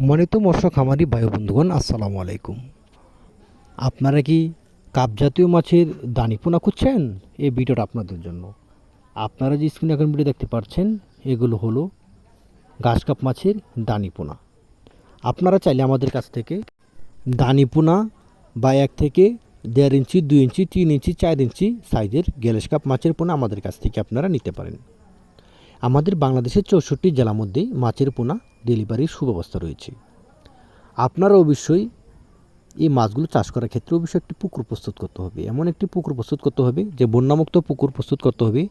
সম্মানিত মৎস্য খামারি ভাই বন্ধুগণ, আসসালামু আলাইকুম। আপনারা কি কাপ জাতীয় মাছের দানিপোনা খুঁজছেন? এই ভিডিওটা আপনাদের জন্য। আপনারা যে স্ক্রিনে এখন ভিডিও দেখতে পাচ্ছেন এগুলো হলো ঘাস কাপ মাছের দানিপোনা আপনারা চাইলে আমাদের কাছ থেকে দানিপোনা বা এক থেকে দেড় ইঞ্চি, দুই ইঞ্চি, তিন ইঞ্চি, চার ইঞ্চি সাইজের গ্যালেস কাপ মাছের পোনা আমাদের কাছ থেকে আপনারা নিতে পারেন। আমাদের বাংলাদেশের চৌষট্টি জেলার মধ্যেই মাছের পোনা, ডেলিভারির সুব্যবস্থা রয়েছে। আপনারা অবশ্যই এই মাছগুলো চাষ করার ক্ষেত্রে অবশ্যই একটি পুকুর প্রস্তুত করতে হবে। এমন একটি পুকুর প্রস্তুত করতে হবে, যে বন্যামুক্ত পুকুর প্রস্তুত করতে হবে,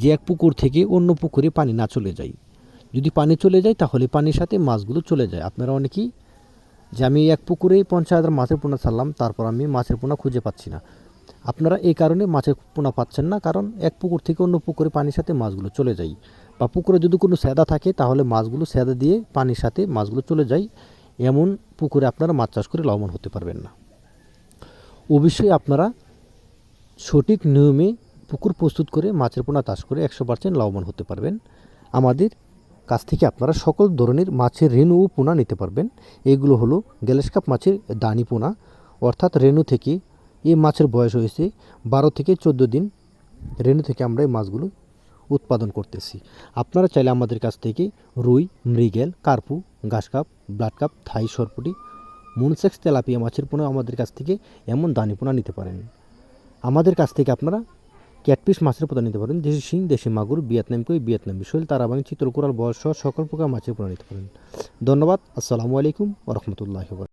যে এক পুকুর থেকে অন্য পুকুরে পানি না চলে যায়। যদি পানি চলে যায়, তাহলে পানির সাথে মাছগুলো চলে যায়। আপনারা অনেকেই, যে আমি এক পুকুরে পঞ্চাশ হাজার মাছের পোনা ছাড়লাম, তারপর আমি মাছের পোনা খুঁজে পাচ্ছি না। আপনারা এই কারণে মাছের পোনা পাচ্ছেন না, কারণ এক পুকুর থেকে অন্য পুকুরে পানির সাথে মাছগুলো চলে যায়। বা পুকুরে যদি কোনো স্যাদা থাকে, তাহলে মাছগুলো স্যাদা দিয়ে পানির সাথে মাছগুলো চলে যায়। এমন পুকুরে আপনারা মাছ চাষ করে লাভবান হতে পারবেন না। অবশ্যই আপনারা সঠিক নিয়মে পুকুর প্রস্তুত করে, মাছের পোনা চাষ করে একশো পার্সেন্ট লাভবান হতে পারবেন। আমাদের কাছ থেকে আপনারা সকল ধরনের মাছের রেণু ও পোনা নিতে পারবেন। এগুলো হলো গ্যালেসকাপ মাছের দানি পোনা, অর্থাৎ রেণু থেকে এই মাছের বয়স হয়েছে বারো থেকে চোদ্দ দিন। রেণু থেকে আমরা এই মাছগুলো উৎপাদন করতেছি। আপনারা চাইলে আমাদের কাছ থেকে রুই, মৃগেল, কার্পু, ঘাস কাপ, ব্লাড কাপ, থাই, সরপুটি, মুনসেক্স, তেলাপিয়া মাছের পোনা আমাদের কাছ থেকে এমন দানি পোনা নিতে পারেন। আমাদের কাছ থেকে আপনারা ক্যাটপিস মাছের পোনা নিতে পারেন। দেশি শিং, দেশি মাগুর, ভিয়েতনাম কই, ভিয়েতনাম শৈল তারাবাং চিত্রকোরাল বয়স সকল প্রকার মাছের পোনা নিতে পারেন। ধন্যবাদ। আসসালামু আলাইকুম রহমতুল্লাহ